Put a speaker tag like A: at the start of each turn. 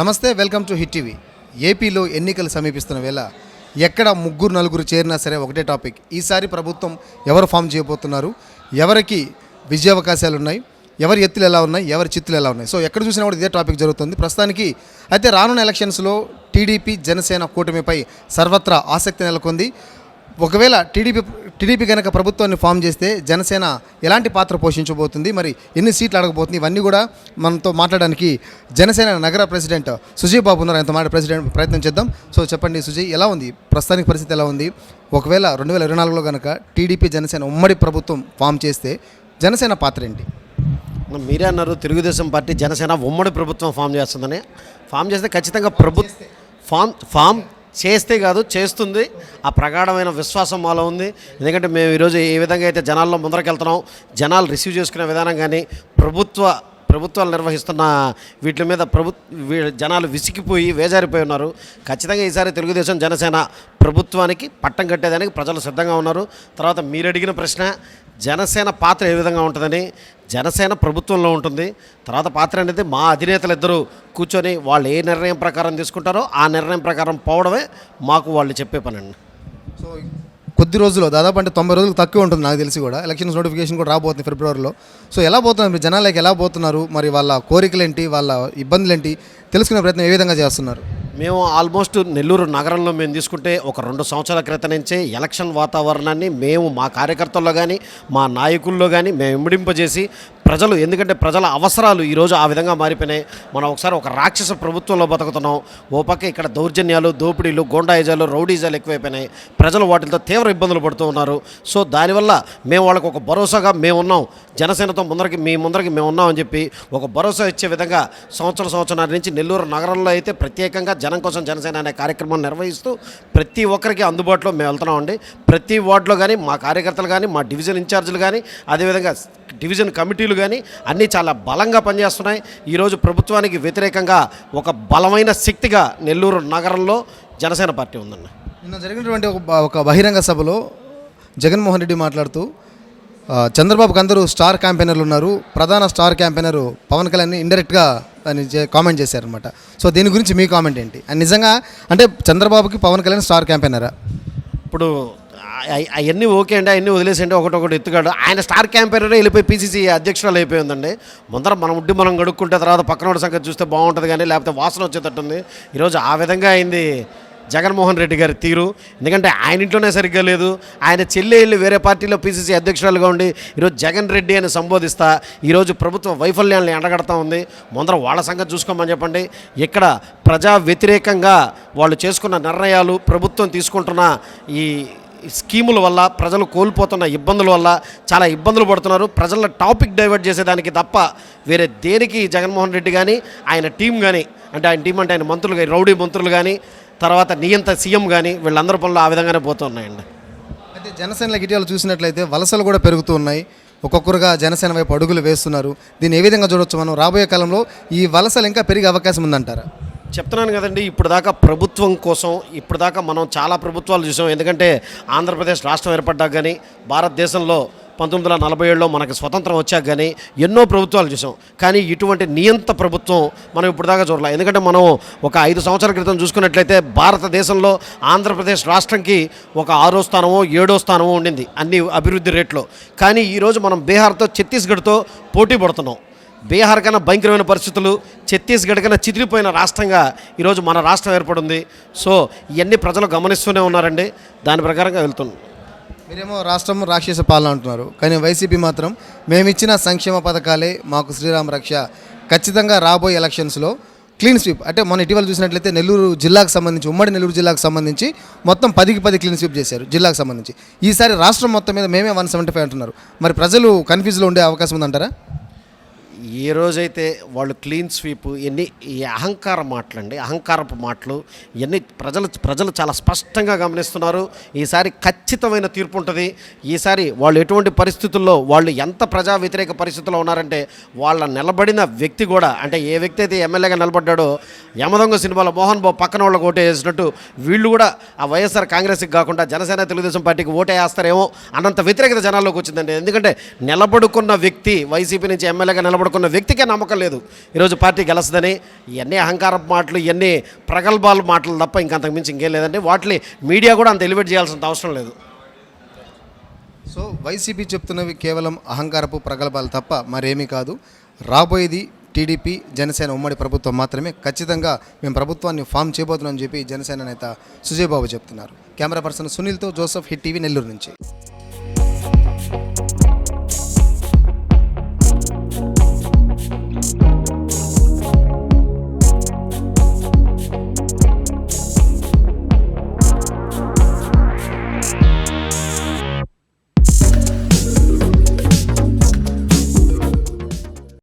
A: నమస్తే welcome to hit TV. ఏపీలో ఎన్నికలు సమీపిస్తున్న వేళ ఎక్కడ ముగ్గురు నలుగురు చేరినా సరే ఒకటే టాపిక్. ఈసారి ప్రభుత్వం ఎవరు ఫామ్ చేయబోతున్నారు? ఎవరికి విజయావకాశాలు ఉన్నాయి? ఎవరి ఎత్తులు ఎలా ఉన్నాయి? ఎవరి చిత్తులు ఎలా ఉన్నాయి? సో ఎక్కడ చూసినా కూడా ఇదే టాపిక్ జరుగుతుంది. ప్రస్తుతానికి అయితే రానున్న ఎలక్షన్స్లో టీడీపీ జనసేన కూటమిపై సర్వత్రా ఆసక్తి నెలకొంది. ఒకవేళ టీడీపీ టీడీపీ కనుక ప్రభుత్వాన్ని ఫామ్ చేస్తే జనసేన ఎలాంటి పాత్ర పోషించబోతుంది? మరి ఎన్ని సీట్లు అడగబోతుంది? ఇవన్నీ కూడా మనతో మాట్లాడడానికి జనసేన నగర ప్రెసిడెంట్ సుజయ్ బాబు ఉన్నారు. ఆయనతో మాట ప్రెసిడెంట్ ప్రయత్నం చేద్దాం. సో చెప్పండి సుజయ్ ఎలా ఉంది? ప్రస్తుతానికి పరిస్థితి ఎలా ఉంది? ఒకవేళ రెండు వేల ఇరవై నాలుగులో కనుక టీడీపీ జనసేన ఉమ్మడి ప్రభుత్వం ఫామ్ చేస్తే జనసేన పాత్ర ఏంటి?
B: మీరే అన్నారు తెలుగుదేశం పార్టీ జనసేన ఉమ్మడి ప్రభుత్వం ఫామ్ చేస్తుందని. ఫామ్ చేస్తే ఖచ్చితంగా ప్రభుత్వం ఫామ్ ఫామ్ చేస్తే కాదు చేస్తుంది. ఆ ప్రగాఢమైన విశ్వాసం మాలో ఉంది. ఎందుకంటే మేము ఈరోజు ఏ విధంగా అయితే జనాల్లో ముందరకెళ్తున్నాం జనాలు రిసీవ్ చేసుకునే విధానం కానీ ప్రభుత్వ ప్రభుత్వాలు నిర్వహిస్తున్న వీటి మీద ప్రభు జనాలు విసిగిపోయి వేజారిపోయి ఉన్నారు. ఖచ్చితంగా ఈసారి తెలుగుదేశం జనసేన ప్రభుత్వానికి పట్టం కట్టేదానికి ప్రజలు సిద్ధంగా ఉన్నారు. తర్వాత మీరు అడిగిన ప్రశ్న జనసేన పాత్ర ఏ విధంగా ఉంటుందని జనసేన ప్రభుత్వంలో ఉంటుంది. తర్వాత పాత్ర అనేది మా అధినేతలు ఇద్దరు కూర్చొని వాళ్ళు ఏ నిర్ణయం ప్రకారం తీసుకుంటారో ఆ నిర్ణయం ప్రకారం పోవడమే మాకు వాళ్ళు చెప్పే పని అండి
A: సో కొద్ది రోజుల్లో దాదాపు అంటే తొంభై రోజులు తక్కువ ఉంటుంది నాకు తెలిసి కూడా. ఎలక్షన్స్ నోటిఫికేషన్ కూడా రాబోతుంది ఫిబ్రవరిలో. సో ఎలా పోతున్నారు మీరు? జనాలకి ఎలా పోతున్నారు? మరి వాళ్ళ కోరికలు ఏంటి వాళ్ళ ఇబ్బందులు ఏంటి తెలుసుకునే ప్రయత్నం ఏ విధంగా చేస్తున్నారు?
B: మేము ఆల్మోస్ట్ నెల్లూరు నగరంలో మేము తీసుకుంటే ఒక రెండు సంవత్సరాల క్రితం నుంచే ఎలక్షన్ వాతావరణాన్ని మేము మా కార్యకర్తల్లో కానీ మా నాయకుల్లో కానీ మేము ఇమిడింపజేసి ప్రజలు ఎందుకంటే ప్రజల అవసరాలు ఈరోజు ఆ విధంగా మారిపోయినాయి. మనం ఒకసారి ఒక రాక్షస ప్రభుత్వంలో బతుకుతున్నాం. ఓ పక్క ఇక్కడ దౌర్జన్యాలు దోపిడీలు గోండాయిజాలు రౌడీజాలు ఎక్కువైపోయినాయి. ప్రజలు వాటితో తీవ్ర ఇబ్బందులు పడుతూ ఉన్నారు. సో దానివల్ల మేము వాళ్ళకు ఒక భరోసాగా మేము ఉన్నాం జనసేనతో ముందరికి మీ ముందరికి మేము ఉన్నామని చెప్పి ఒక భరోసా ఇచ్చే విధంగా సంవత్సరం సంవత్సరాల నుంచి నెల్లూరు నగరంలో అయితే ప్రత్యేకంగా జనం కోసం జనసేన అనే కార్యక్రమం నిర్వహిస్తూ ప్రతి ఒక్కరికి అందుబాటులో మేము వెళ్తున్నామండి ప్రతి వార్డులో కానీ మా కార్యకర్తలు కానీ మా డివిజన్ ఇన్ఛార్జీలు కానీ అదేవిధంగా డివిజన్ కమిటీలు కానీ అన్నీ చాలా బలంగా పనిచేస్తున్నాయి. ఈరోజు ప్రభుత్వానికి వ్యతిరేకంగా ఒక బలమైన శక్తిగా నెల్లూరు నగరంలో జనసేన పార్టీ ఉందండి
A: నిన్న జరిగినటువంటి ఒక బహిరంగ సభలో జగన్మోహన్ రెడ్డి మాట్లాడుతూ చంద్రబాబుకి అందరూ స్టార్ క్యాంపెయినర్లు ఉన్నారు. ప్రధాన స్టార్ క్యాంపెయినర్ పవన్ కళ్యాణ్ ఇండైరెక్ట్గా దాన్ని చే- కామెంట్ చేశారనమాట సో దీని గురించి మీ కామెంట్ ఏంటి? అండ్ నిజంగా అంటే చంద్రబాబుకి పవన్ కళ్యాణ్ స్టార్ క్యాంపెయినరా?
B: ఇప్పుడు అవన్నీ ఓకే అండి అవన్నీ వదిలేసండి ఒకటి ఒకటి ఎత్తుగాడు ఆయన స్టార్ క్యాంపెయినర్ వెళ్ళిపోయి పీసీసీ అధ్యక్షురాలు అయిపోయిందండి. ముందర మనం ఉడ్డి మనం గడుక్కుంటే తర్వాత పక్కన వాడి సంగతి చూస్తే బాగుంటుంది కానీ లేకపోతే వాసన వచ్చేటట్టుంది. ఈరోజు ఆ విధంగా అయింది జగన్మోహన్ రెడ్డి గారి తీరు. ఎందుకంటే ఆయన ఇంట్లోనే సరిగ్గా లేదు. ఆయన చెల్లె వెళ్ళి వేరే పార్టీలో పీసీసీ అధ్యక్షురాలుగా ఉండి ఈరోజు జగన్ రెడ్డి అని సంబోధిస్తా ఈరోజు ప్రభుత్వ వైఫల్యాన్ని ఎండగడతా ఉంది. ముందర వాళ్ళ సంగతి చూసుకోమని చెప్పండి. ఇక్కడ ప్రజా వ్యతిరేకంగా వాళ్ళు చేసుకున్న నిర్ణయాలు ప్రభుత్వం తీసుకుంటున్న ఈ స్కీముల వల్ల ప్రజలు కోల్పోతున్న ఇబ్బందుల వల్ల చాలా ఇబ్బందులు పడుతున్నారు. ప్రజల టాపిక్ డైవర్ట్ చేసేదానికి తప్ప వేరే దేనికి జగన్మోహన్ రెడ్డి కానీ ఆయన టీం కానీ అంటే ఆయన టీం అంటే ఆయన మంత్రులు కానీ రౌడీ మంత్రులు కానీ తర్వాత నియంత సీఎం కానీ వీళ్ళందరి పనులు ఆ విధంగానే పోతున్నాయండి.
A: అయితే జనసేన గిటియాలు చూసినట్లయితే వలసలు కూడా పెరుగుతున్నాయి ఒక్కొక్కరుగా జనసేన వైపు అడుగులు వేస్తున్నారు. దీన్ని ఏ విధంగా చూడొచ్చు మనం? రాబోయే కాలంలో ఈ వలసలు ఇంకా పెరిగే అవకాశం ఉందంటారా?
B: చెప్తున్నాను కదండి ఇప్పుడు దాకా ప్రభుత్వం కోసం ఇప్పుడు దాకా మనం చాలా ప్రభుత్వాలు చూసాం. ఎందుకంటే ఆంధ్రప్రదేశ్ రాష్ట్రం ఏర్పడ్డాక కానీ భారతదేశంలో పంతొమ్మిది వందల నలభై ఏడులో మనకి స్వతంత్రం వచ్చాక కానీ ఎన్నో ప్రభుత్వాలు చూసాం. కానీ ఇటువంటి నియంత ప్రభుత్వం మనం ఇప్పుడు దాకా చూడలే. ఎందుకంటే మనం ఒక ఐదు సంవత్సరాల క్రితం చూసుకున్నట్లయితే భారతదేశంలో ఆంధ్రప్రదేశ్ రాష్ట్రంకి ఒక ఆరో స్థానమో ఏడో స్థానమో ఉండింది అన్ని అభివృద్ధి రేట్లో. కానీ ఈరోజు మనం బీహార్తో ఛత్తీస్గఢ్తో పోటీ పడుతున్నాం. బీహార్ కన్నా భయంకరమైన పరిస్థితులు ఛత్తీస్గఢ్ కన్నా చిదిరిపోయిన రాష్ట్రంగా ఈరోజు మన రాష్ట్రం ఏర్పడింది. సో ఇవన్నీ ప్రజలు గమనిస్తూనే ఉన్నారండి. దాని ప్రకారంగా వెళ్తున్నాం.
A: మీరేమో రాష్ట్రం రాక్షస పాలన అంటున్నారు. కానీ వైసీపీ మాత్రం మేమిచ్చిన సంక్షేమ పథకాలే మాకు శ్రీరామ రక్ష. ఖచ్చితంగా రాబోయే ఎలక్షన్స్లో క్లీన్ స్వీప్ అంటే మొన్న ఇటీవల చూసినట్లయితే నెల్లూరు జిల్లాకు సంబంధించి ఉమ్మడి నెల్లూరు జిల్లాకు సంబంధించి మొత్తం పదికి పది క్లీన్ స్వీప్ చేశారు జిల్లాకు సంబంధించి. ఈసారి రాష్ట్రం మొత్తం మీద మేమే వన్ సెవెంటీ ఫైవ్ అంటున్నారు. మరి ప్రజలు కన్ఫ్యూజ్లో ఉండే అవకాశం ఉందంటారా?
B: ఏ రోజైతే వాళ్ళు క్లీన్ స్వీప్ ఎన్ని ఈ అహంకార మాటలండి అహంకారపు మాటలు ఇవన్నీ ప్రజలు ప్రజలు చాలా స్పష్టంగా గమనిస్తున్నారు. ఈసారి ఖచ్చితమైన తీర్పు ఉంటుంది. ఈసారి వాళ్ళు ఎటువంటి పరిస్థితుల్లో వాళ్ళు ఎంత ప్రజా వ్యతిరేక పరిస్థితుల్లో ఉన్నారంటే వాళ్ళ నిలబడిన వ్యక్తి కూడా అంటే ఏ వ్యక్తి అయితే ఎమ్మెల్యేగా నిలబడ్డాడో యమదొంగ సినిమాలో మోహన్ బాబు పక్కన వాళ్ళకి ఓటే వేసినట్టు వీళ్ళు కూడా ఆ వైఎస్ఆర్ కాంగ్రెస్కి కాకుండా జనసేన తెలుగుదేశం పార్టీకి ఓటే వేస్తారేమో అన్నంత వ్యతిరేకత జనాల్లోకి వచ్చిందండి. ఎందుకంటే నిలబడుకున్న వ్యక్తి వైసీపీ నుంచి ఎమ్మెల్యేగా నిలబడు కనబడుకున్న వ్యక్తికే నమ్మకం లేదు. ఈరోజు పార్టీ గెలసదని ఇవన్నీ అహంకారపు మాటలు ఇవన్నీ ప్రగల్భాలు మాటలు తప్ప ఇంకంతకు మించి ఇంకేం లేదండి. వాటిని మీడియా కూడా అంత ఎలివేట్ చేయాల్సిన అవసరం లేదు.
A: సో వైసీపీ చెప్తున్నవి కేవలం అహంకారపు ప్రగల్భాలు తప్ప మరేమీ కాదు. రాబోయేది టీడీపీ జనసేన ఉమ్మడి ప్రభుత్వం మాత్రమే. ఖచ్చితంగా మేము ప్రభుత్వాన్ని ఫామ్ చేయబోతున్నామని చెప్పి జనసేన నేత సుజయ్ బాబు చెప్తున్నారు. కెమెరా పర్సన్ సునీల్తో జోసఫ్ హిట్ టీవీ నెల్లూరు నుంచి.